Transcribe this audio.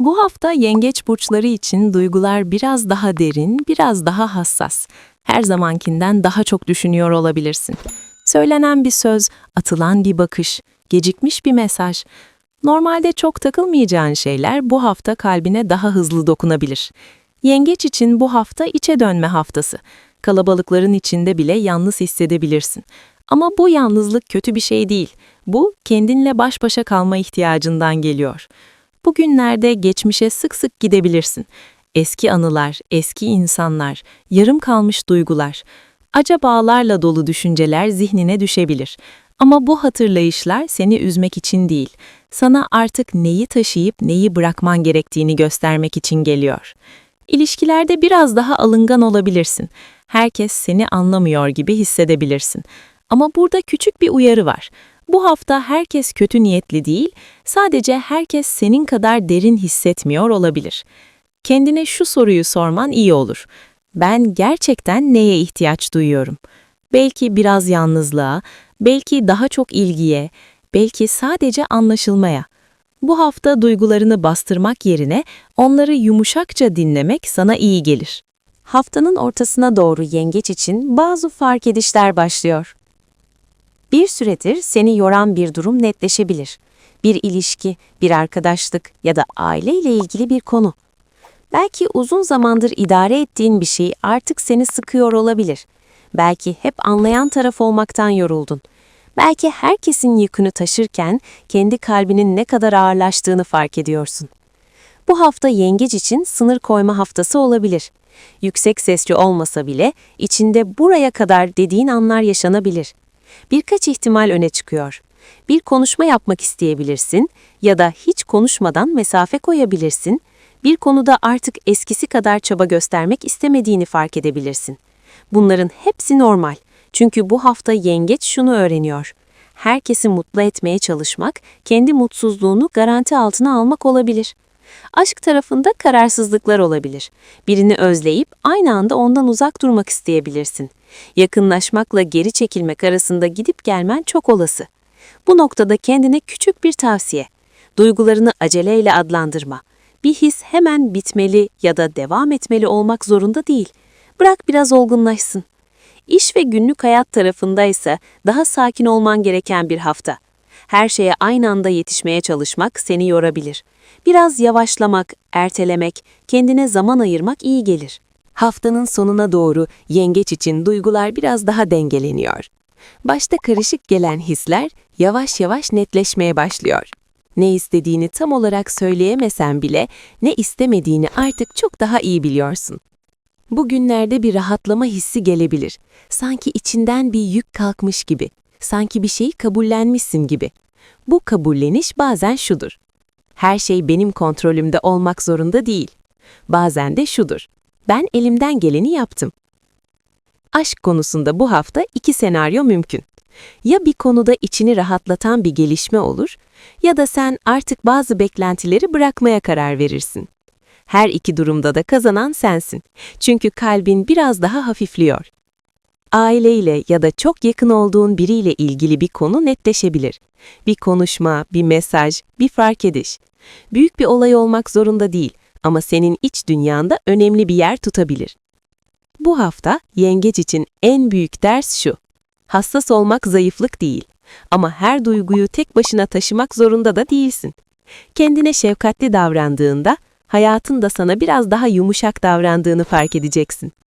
Bu hafta yengeç burçları için duygular biraz daha derin, biraz daha hassas. Her zamankinden daha çok düşünüyor olabilirsin. Söylenen bir söz, atılan bir bakış, gecikmiş bir mesaj. Normalde çok takılmayacağın şeyler bu hafta kalbine daha hızlı dokunabilir. Yengeç için bu hafta içe dönme haftası. Kalabalıkların içinde bile yalnız hissedebilirsin. Ama bu yalnızlık kötü bir şey değil. Bu kendinle baş başa kalma ihtiyacından geliyor. Bugünlerde geçmişe sık sık gidebilirsin. Eski anılar, eski insanlar, yarım kalmış duygular, acabalarla dolu düşünceler zihnine düşebilir. Ama bu hatırlayışlar seni üzmek için değil, sana artık neyi taşıyıp neyi bırakman gerektiğini göstermek için geliyor. İlişkilerde biraz daha alıngan olabilirsin. Herkes seni anlamıyor gibi hissedebilirsin. Ama burada küçük bir uyarı var. Bu hafta herkes kötü niyetli değil, sadece herkes senin kadar derin hissetmiyor olabilir. Kendine şu soruyu sorman iyi olur. Ben gerçekten neye ihtiyaç duyuyorum? Belki biraz yalnızlığa, belki daha çok ilgiye, belki sadece anlaşılmaya. Bu hafta duygularını bastırmak yerine onları yumuşakça dinlemek sana iyi gelir. Haftanın ortasına doğru yengeç için bazı fark edişler başlıyor. Bir süredir seni yoran bir durum netleşebilir. Bir ilişki, bir arkadaşlık ya da aile ile ilgili bir konu. Belki uzun zamandır idare ettiğin bir şey artık seni sıkıyor olabilir. Belki hep anlayan taraf olmaktan yoruldun. Belki herkesin yükünü taşırken kendi kalbinin ne kadar ağırlaştığını fark ediyorsun. Bu hafta yengeç için sınır koyma haftası olabilir. Yüksek sesli olmasa bile içinde buraya kadar dediğin anlar yaşanabilir. Birkaç ihtimal öne çıkıyor. Bir konuşma yapmak isteyebilirsin ya da hiç konuşmadan mesafe koyabilirsin. Bir konuda artık eskisi kadar çaba göstermek istemediğini fark edebilirsin. Bunların hepsi normal. Çünkü bu hafta yengeç şunu öğreniyor. Herkesi mutlu etmeye çalışmak, kendi mutsuzluğunu garanti altına almak olabilir. Aşk tarafında kararsızlıklar olabilir. Birini özleyip aynı anda ondan uzak durmak isteyebilirsin. Yakınlaşmakla geri çekilmek arasında gidip gelmen çok olası. Bu noktada kendine küçük bir tavsiye. Duygularını aceleyle adlandırma. Bir his hemen bitmeli ya da devam etmeli olmak zorunda değil. Bırak biraz olgunlaşsın. İş ve günlük hayat tarafında ise daha sakin olman gereken bir hafta. Her şeye aynı anda yetişmeye çalışmak seni yorabilir. Biraz yavaşlamak, ertelemek, kendine zaman ayırmak iyi gelir. Haftanın sonuna doğru yengeç için duygular biraz daha dengeleniyor. Başta karışık gelen hisler yavaş yavaş netleşmeye başlıyor. Ne istediğini tam olarak söyleyemesen bile ne istemediğini artık çok daha iyi biliyorsun. Bugünlerde bir rahatlama hissi gelebilir. Sanki içinden bir yük kalkmış gibi. Sanki bir şeyi kabullenmişsin gibi. Bu kabulleniş bazen şudur. Her şey benim kontrolümde olmak zorunda değil. Bazen de şudur. Ben elimden geleni yaptım. Aşk konusunda bu hafta iki senaryo mümkün. Ya bir konuda içini rahatlatan bir gelişme olur ya da sen artık bazı beklentileri bırakmaya karar verirsin. Her iki durumda da kazanan sensin. Çünkü kalbin biraz daha hafifliyor. Aileyle ya da çok yakın olduğun biriyle ilgili bir konu netleşebilir. Bir konuşma, bir mesaj, bir fark ediş. Büyük bir olay olmak zorunda değil ama senin iç dünyanda önemli bir yer tutabilir. Bu hafta yengeç için en büyük ders şu. Hassas olmak zayıflık değil ama her duyguyu tek başına taşımak zorunda da değilsin. Kendine şefkatli davrandığında hayatın da sana biraz daha yumuşak davrandığını fark edeceksin.